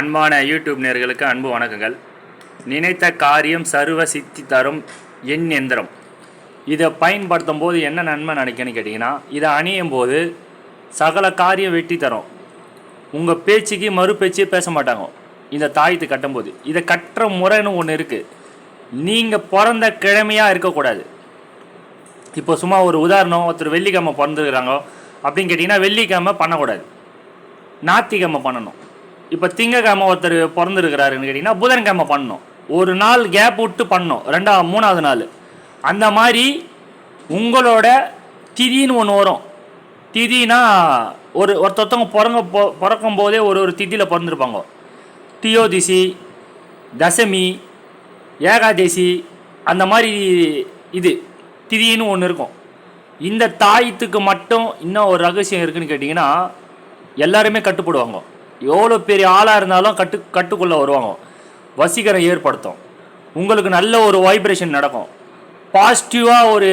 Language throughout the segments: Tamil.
அன்பான யூடியூப் நேர்களுக்கு அன்பு வணக்கங்கள். நினைத்த காரியம் சர்வ சித்தி தரும் எண் எந்திரம். இதை பயன்படுத்தும் போது என்ன நன்மை நினைக்கன்னு கேட்டிங்கன்னா இதை அணியும் போது சகல காரியம் வெட்டி தரும். உங்கள் பேச்சுக்கு மறு பேச்சே பேச மாட்டாங்க. இந்த தாயத்து கட்டும்போது. இதை கட்டுற முறைன்னு ஒன்று இருக்குது நீங்கள் பிறந்த கிழமையாக இருக்கக்கூடாது. இப்போ சும்மா ஒரு உதாரணம் ஒருத்தர் வெள்ளிக்கிழமை பிறந்துருக்குறாங்க அப்படின்னு கேட்டிங்கன்னா வெள்ளிக்கிழமை பண்ணக்கூடாது. ஞாத்திக்கிழமை பண்ணணும். இப்போ திங்கக்கிழமை ஒருத்தர் பிறந்திருக்கிறாருன்னு கேட்டிங்கன்னா புதன்கிழமை பண்ணோம். ஒரு நாள் கேப் விட்டு பண்ணோம். ரெண்டாவது மூணாவது நாள். அந்த மாதிரி உங்களோட திதின்னு ஒன்று வரும். திதினா ஒரு ஒருத்தொத்தவங்க பிறங்க பிறக்கும் போதே ஒரு ஒரு திதியில் பிறந்திருப்பாங்க. தியோதிசி தசமி ஏகாதசி அந்த மாதிரி இது திதின்னு ஒன்று இருக்கும். இந்த தாயத்துக்கு மட்டும் இன்னும் ஒரு ரகசியம் இருக்குன்னு கேட்டிங்கன்னா எல்லாருமே கட்டுப்படுவாங்க. எவ்வளோ பெரிய ஆளாக இருந்தாலும் கட்டு கட்டுக்குள்ளே வருவாங்க. வசீகரம் ஏற்படுத்தும். உங்களுக்கு நல்ல ஒரு வைப்ரேஷன் நடக்கும். பாசிட்டிவாக ஒரு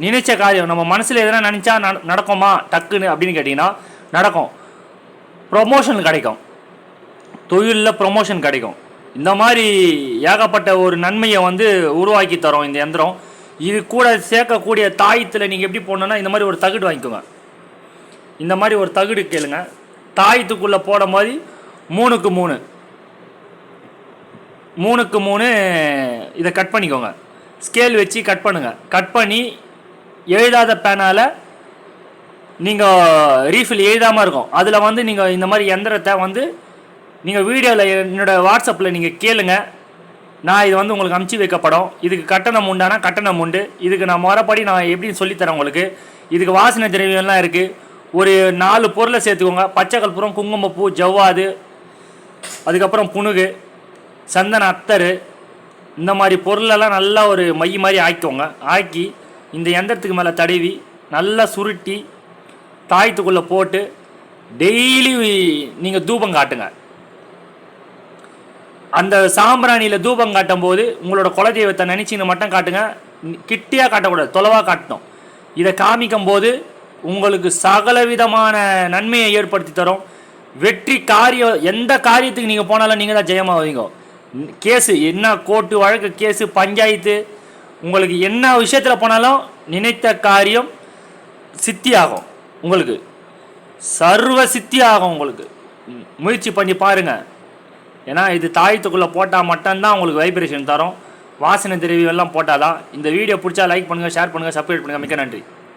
நினைச்ச காரியம் நம்ம மனசில் எதனா நினச்சா நடக்குமா? டக்குன்னு அப்படின்னு கேட்டிங்கன்னா நடக்கும். ப்ரொமோஷன் கிடைக்கும். தொழிலில் ப்ரொமோஷன் கிடைக்கும். இந்த மாதிரி ஏகப்பட்ட ஒரு நன்மையை வந்து உருவாக்கி தரும் இந்த எந்திரம். இது கூட சேர்க்கக்கூடிய தாயத்தில் நீங்கள் எப்படி போடணுன்னா இந்த மாதிரி ஒரு தகுடு வாங்கிக்கோங்க. இந்த மாதிரி ஒரு தகுடு கேளுங்க. தாயத்துக்குள்ளே போடும் போது மூணுக்கு மூணு. மூணுக்கு மூணு இதை கட் பண்ணிக்கோங்க. ஸ்கேல் வச்சு கட் பண்ணுங்கள் கட் பண்ணி எழுதாத பேனால் நீங்கள் ரீஃபில் எழுதாமல் இருக்கும். அதில் வந்து நீங்கள் இந்த மாதிரி எந்திரத்தை வந்து நீங்கள் வீடியோவில் என்னோடய வாட்ஸ்அப்பில் நீங்கள் கேளுங்க. நான் இது வந்து உங்களுக்கு அமுச்சு வைக்கப்படும் இதுக்கு கட்டணம் உண்டானா கட்டணம் உண்டு. இதுக்கு நான் முறைப்படி நான் எப்படின்னு சொல்லித்தரேன் உங்களுக்கு. இதுக்கு வாசனை திரவியம்லாம் இருக்குது ஒரு நாலு பொருளை சேர்த்துக்கோங்க. பச்சை கற்பூரம் குங்குமப்பூ ஜவ்வாது அதுக்கப்புறம் புனுகு சந்தன அத்தர் இந்த மாதிரி பொருளெல்லாம் நல்லா ஒரு மை மாதிரி ஆக்கிக்கோங்க. ஆக்கி இந்த எந்திரத்துக்கு மேலே தடவி நல்லா சுருட்டி தாயத்துக்குள்ளே போட்டு டெய்லி நீங்கள் தூபம் காட்டுங்க. அந்த சாம்பிராணியில் தூபம் காட்டும் போது உங்களோட குலதெய்வத்தை நினச்சின்னு மட்டும் காட்டுங்க. கிட்டியாக காட்டக்கூடாது தொலைவாக காட்டணும். இதை காமிக்கும் போது உங்களுக்கு சகல விதமான நன்மையை ஏற்படுத்தி தரும். வெற்றி காரியம் எந்த காரியத்துக்கு நீங்கள் போனாலும் நீங்கள் தான் ஜெயமாவீங்க கேஸு என்ன கோர்ட்டு வழக்கு கேஸு பஞ்சாயத்து உங்களுக்கு என்ன விஷயத்தில் போனாலும் நினைத்த காரியம் சித்தியாகும் உங்களுக்கு. சர்வ சித்தியாகும் உங்களுக்கு. முயற்சி பண்ணி பாருங்கள் ஏன்னா இது தாயத்துக்குள்ளே போட்டால் மட்டும்தான் உங்களுக்கு வைப்ரேஷன் தரும். வாசனை திரவியம் எல்லாம் போட்டால் தான். இந்த வீடியோ பிடிச்சா லைக் பண்ணுங்கள் ஷேர் பண்ணுங்கள் சப்ஸ்கிரைப் பண்ணுங்கள் மிக்க நன்றி.